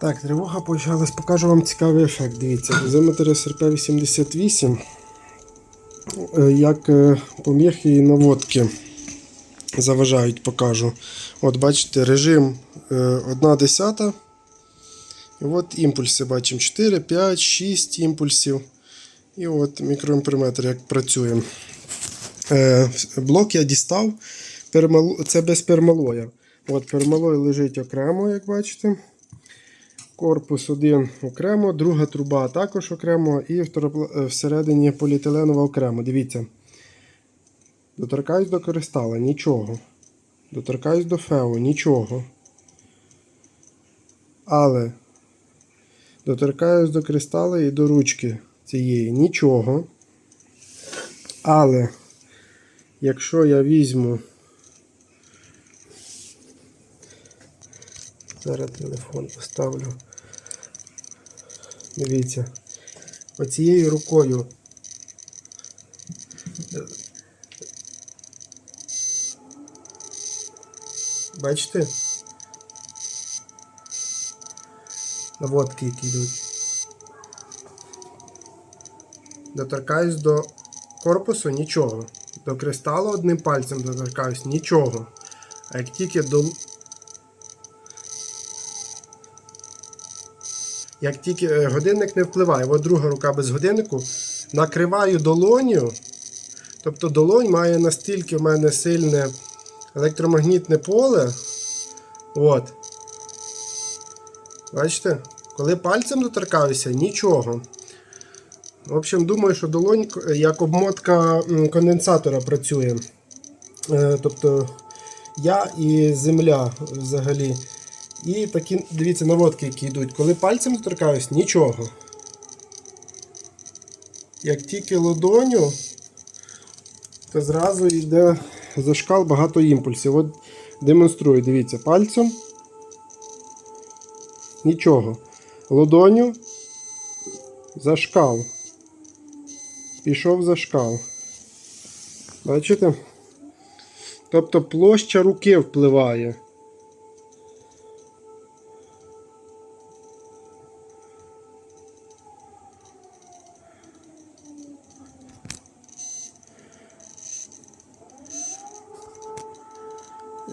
Так, тривога почалась. Покажу вам цікавий ефект. Дивіться, дозиметр СРП-88, е, як е, поміхи і наводки заважають, покажу. От бачите, режим 1 десята. І от імпульси бачимо 4, 5, 6 імпульсів. І от мікроімперметр як працює. Е, Блок я дістав. Це без пермалоя. От пермалой лежить окремо, як бачите. Корпус один окремо, друга труба також окремо і е, всередині поліетиленова окремо. Дивіться. Доторкаюсь до кристала, нічого. Доторкаюсь до фео, нічого. Але доторкаюсь до кристала і до ручки цієї, нічого. Але якщо я візьму. Зараз телефон поставлю. Дивіться. Оцією рукою. Бачите? Наводки, які йдуть. Доторкаюсь до корпусу нічого. До кристалу одним пальцем доторкаюсь нічого. А як тільки до. Як тільки е, годинник не впливає, от друга рука без годиннику, накриваю долоню. Тобто долонь має настільки в мене сильне електромагнітне поле. От. Бачите? Коли пальцем доторкаюся, нічого. В общем, думаю, що долонь як обмотка конденсатора працює. Е, Тобто я і земля взагалі. І такі, дивіться, наводки, які йдуть. Коли пальцем доторкаюсь, нічого. Як тільки ладоню, то зразу йде зашкал багато імпульсів. От демонструю, дивіться, пальцем. Нічого. Ладоню зашкал. Пішов зашкал. Бачите? Тобто площа руки впливає.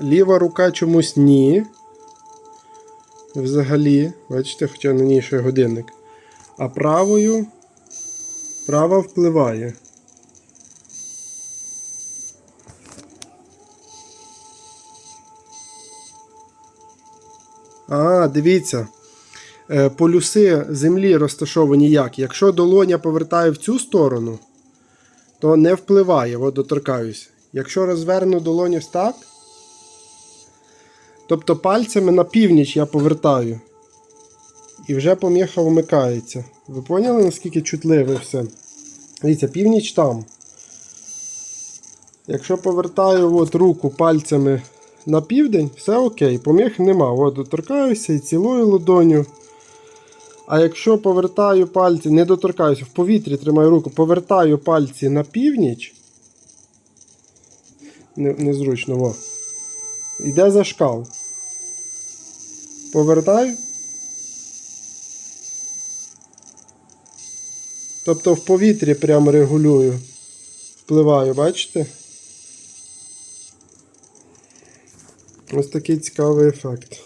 Ліва рука чомусь ні. Взагалі, бачите, хоча на ній ще годинник. А правою права впливає. А, дивіться. Е, Полюси землі розташовані як? Якщо долоня повертає в цю сторону, то не впливає, от доторкаюсь. Якщо розверну долоню так, тобто пальцями на північ я повертаю. І вже поміха вмикається. Ви поняли, наскільки чутливе все? Дивіться, північ там. Якщо повертаю от руку пальцями на південь, все окей, поміг нема. От доторкаюся і цілою ладоню. А якщо повертаю пальці, не доторкаюся, в повітрі тримаю руку, повертаю пальці на північ. Не, незручно, во. Йде за шкал. Повертаю. Тобто в повітрі прямо регулюю. Впливаю, бачите? Ось такий цікавий ефект.